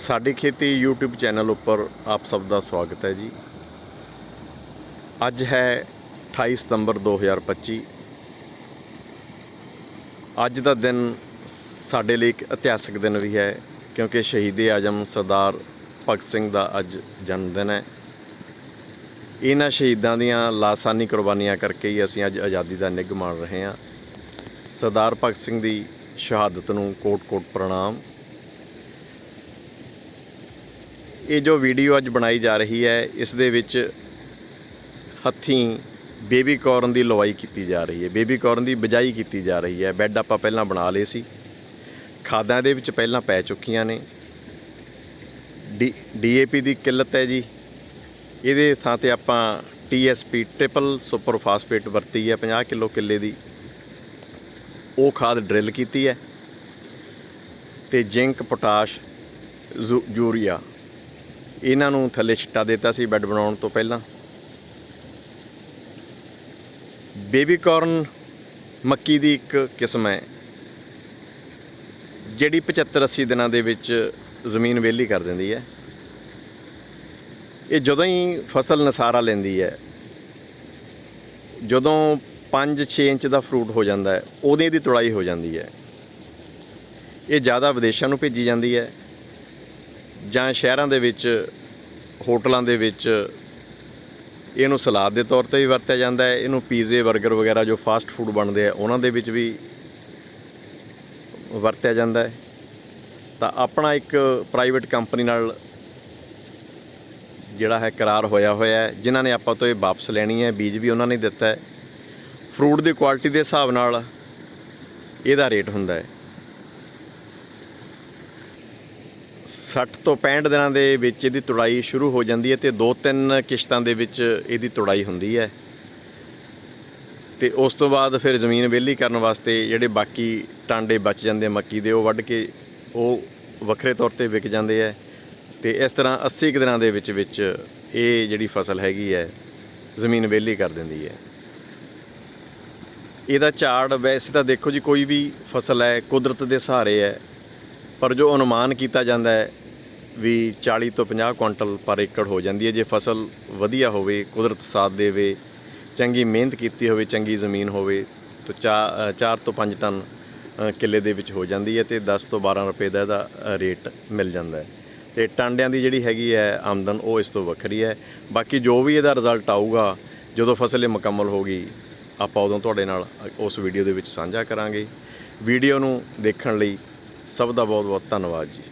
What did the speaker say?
ਸਾਡੀ ਖੇਤੀ YouTube channel ਉੱਪਰ ਆਪ ਸਭ ਦਾ ਸਵਾਗਤ ਹੈ ਜੀ। ਅੱਜ ਹੈ 28 ਸਤੰਬਰ 2025 ਅੱਜ ਦਾ ਦਿਨ ਸਾਡੇ ਲਈ ਇੱਕ ਇਤਿਹਾਸਕ ਦਿਨ ਵੀ ਹੈ, ਕਿਉਂਕਿ ਸ਼ਹੀਦ ਆਜਮ ਸਰਦਾਰ ਭਗਤ ਸਿੰਘ ਦਾ ਅੱਜ ਜਨਮ ਦਿਨ ਹੈ। ਇਹਨਾਂ ਸ਼ਹੀਦਾਂ ਦੀਆਂ ਲਾਸਾਨੀ ਕੁਰਬਾਨੀਆਂ ਕਰਕੇ ਹੀ ਅਸੀਂ ਅੱਜ ਆਜ਼ਾਦੀ ਦਾ ਨਿੱਘ ਮਾਣ ਰਹੇ ਹਾਂ। ਸਰਦਾਰ ਭਗਤ ਸਿੰਘ ਦੀ ਸ਼ਹਾਦਤ ਨੂੰ ਕੋਟ-ਕੋਟ ਪ੍ਰਣਾਮ। ਇਹ ਜੋ ਵੀਡੀਓ ਅੱਜ ਬਣਾਈ ਜਾ ਰਹੀ ਹੈ, ਇਸ ਦੇ ਵਿੱਚ ਹੱਥੀਂ ਬੇਬੀ ਕਾਰਨ ਦੀ ਲਵਾਈ ਕੀਤੀ ਜਾ ਰਹੀ ਹੈ। ਬੇਬੀ ਕਾਰਨ ਦੀ ਬਜਾਈ ਕੀਤੀ ਜਾ ਰਹੀ ਹੈ। ਬੈੱਡ ਆਪਾਂ ਪਹਿਲਾਂ ਬਣਾ ਲਏ ਸੀ। ਖਾਦਾਂ ਦੇ ਵਿੱਚ ਪਹਿਲਾਂ ਪੈ ਚੁੱਕੀਆਂ ਨੇ। ਡੀ, ਡੀਏਪੀ ਦੀ ਕਿੱਲਤ ਹੈ ਜੀ। ਇਹਦੇ ਥਾਂ ਤੇ ਆਪਾਂ ਟੀਐਸਪੀ ਟ੍ਰਿਪਲ ਸੁਪਰ ਫਾਸਫੇਟ ਵਰਤੀ ਹੈ 50 ਕਿਲੋ ਕਿੱਲੇ ਦੀ। ਉਹ ਖਾਦ ਡਰਿਲ ਕੀਤੀ ਹੈ। ਤੇ ਜ਼ਿੰਕ ਪੋਟਾਸ਼ ਜ਼ੂ- ਯੂਰੀਆ। ਇਹਨਾਂ ਨੂੰ ਥੱਲੇ ਛਿੱਟਾ ਦਿੱਤਾ ਸੀ ਬੈੱਡ ਬਣਾਉਣ ਤੋਂ ਪਹਿਲਾਂ। ਬੇਬੀ ਕਾਰਨ ਮੱਕੀ ਦੀ ਇੱਕ ਕਿਸਮ ਹੈ, ਜਿਹੜੀ 75 80 ਦਿਨਾਂ ਦੇ ਵਿੱਚ ਜ਼ਮੀਨ ਵਿਹਲੀ ਕਰ ਦਿੰਦੀ ਹੈ। ਇਹ ਜਦੋਂ ਹੀ ਫਸਲ ਨਸਾਰਾ ਲੈਂਦੀ ਹੈ, ਜਦੋਂ 5-6 ਇੰਚ ਦਾ ਫਰੂਟ ਹੋ ਜਾਂਦਾ ਹੈ ਉਹਦੇ ਦੀ ਤੁੜਾਈ ਹੋ ਜਾਂਦੀ ਹੈ। ਇਹ ਜ਼ਿਆਦਾ ਵਿਦੇਸ਼ਾਂ ਨੂੰ ਭੇਜੀ ਜਾਂਦੀ ਹੈ। ਜਾਂ ਸ਼ਹਿਰਾਂ ਦੇ ਵਿੱਚ, ਹੋਟਲਾਂ ਦੇ ਵਿੱਚ ਇਹਨੂੰ ਸਲਾਦ ਦੇ ਤੌਰ ਤੇ ਵੀ ਵਰਤਿਆ ਜਾਂਦਾ ਹੈ, ਇਹਨੂੰ ਪੀਜ਼ੇ 버ਗਰ ਵਗੈਰਾ ਜੋ ਫਾਸਟ ਫੂਡ ਬਣਦੇ ਆ, ਉਹਨਾਂ ਦੇ ਵਿੱਚ ਵੀ ਵਰਤਿਆ ਜਾਂਦਾ ਹੈ। ਤਾਂ ਆਪਣਾ ਇੱਕ ਪ੍ਰਾਈਵੇਟ ਕੰਪਨੀ ਨਾਲ ਜਿਹੜਾ ਹੈ ਕਰਾਰ ਹੋਇਆ ਹੋਇਆ ਹੈ, ਜਿਨ੍ਹਾਂ ਨੇ ਆਪਾਂ ਤੋਂ ਇਹ ਵਾਪਸ ਲੈਣੀ ਹੈ, ਬੀਜ ਵੀ ਉਹਨਾਂ ਨੇ ਦਿੱਤਾ ਹੈ। ਫਰੂਟ ਦੀ ਕੁਆਲਿਟੀ ਦੇ ਹਿਸਾਬ ਨਾਲ ਇਹਦਾ ਰੇਟ ਹੁੰਦਾ ਹੈ। 60 ਤੋਂ 65 ਦਿਨਾਂ ਦੇ ਵਿੱਚ ਇਹਦੀ ਤੁੜਾਈ ਸ਼ੁਰੂ ਹੋ ਜਾਂਦੀ ਹੈ ਤੇ ਦੋ ਤਿੰਨ ਕਿਸ਼ਤਾਂ ਦੇ ਵਿੱਚ ਇਹਦੀ ਤੁੜਾਈ ਹੁੰਦੀ ਹੈ। ਤੇ ਉਸ ਤੋਂ ਬਾਅਦ ਫਿਰ ਜ਼ਮੀਨ ਵਿਹਲੀ ਕਰਨ ਵਾਸਤੇ ਜਿਹੜੇ ਬਾਕੀ ਟਾਂਡੇ ਬਚ ਜਾਂਦੇ ਮੱਕੀ ਦੇ, ਉਹ ਵੱਢ ਕੇ ਉਹ ਵੱਖਰੇ ਤੌਰ ਤੇ ਵਿਕ ਜਾਂਦੇ ਆ। ਤੇ ਇਸ ਤਰ੍ਹਾਂ 80 ਕੁ ਦਿਨਾਂ ਦੇ ਵਿੱਚ ਵਿੱਚ ਇਹ ਜਿਹੜੀ ਫਸਲ ਹੈਗੀ ਹੈ, ਜ਼ਮੀਨ ਵਿਹਲੀ ਕਰ ਦਿੰਦੀ ਹੈ। ਇਹਦਾ ਝਾੜ ਵੈਸੇ ਤਾਂ ਦੇਖੋ ਜੀ ਕੋਈ ਵੀ ਫਸਲ ਹੈ, ਕੁਦਰਤ ਦੇ ਸਹਾਰੇ ਹੈ। ਪਰ ਜੋ ਅਨੁਮਾਨ ਕੀਤਾ ਜਾਂਦਾ ਹੈ ਵੀ 40 ਤੋਂ 50 ਕੁਇੰਟਲ ਪਰ ਏਕੜ ਹੋ ਜਾਂਦੀ ਹੈ, ਜੇ ਫਸਲ ਵਧੀਆ ਹੋਵੇ, ਕੁਦਰਤ ਸਾਥ ਦੇਵੇ, ਚੰਗੀ ਮਿਹਨਤ ਕੀਤੀ ਹੋਵੇ, ਚੰਗੀ ਜ਼ਮੀਨ ਹੋਵੇ, ਤਾਂ 4 ਤੋਂ 5 ਟਨ ਕਿੱਲੇ ਦੇ ਵਿੱਚ ਹੋ ਜਾਂਦੀ ਹੈ ਤੇ 10 ਤੋਂ 12 ਰੁਪਏ ਦਾ ਇਹਦਾ ਰੇਟ ਮਿਲ ਜਾਂਦਾ ਹੈ। ਤੇ ਟਾਂਡਿਆਂ ਦੀ ਜਿਹੜੀ ਹੈਗੀ ਹੈ ਆਮਦਨ, ਉਹ ਇਸ ਤੋਂ ਵੱਖਰੀ ਹੈ। ਬਾਕੀ ਜੋ ਵੀ ਇਹਦਾ ਰਿਜ਼ਲਟ ਆਊਗਾ, ਜਦੋਂ ਫਸਲ ਇਹ ਮੁਕੰਮਲ ਹੋ ਗਈ, ਆਪਾਂ ਉਦੋਂ ਤੁਹਾਡੇ ਨਾਲ ਉਸ ਵੀਡੀਓ ਦੇ ਵਿੱਚ ਸਾਂਝਾ ਕਰਾਂਗੇ। ਵੀਡੀਓ ਨੂੰ ਦੇਖਣ ਲਈ ਸਭ ਦਾ ਬਹੁਤ ਬਹੁਤ ਧੰਨਵਾਦ ਜੀ।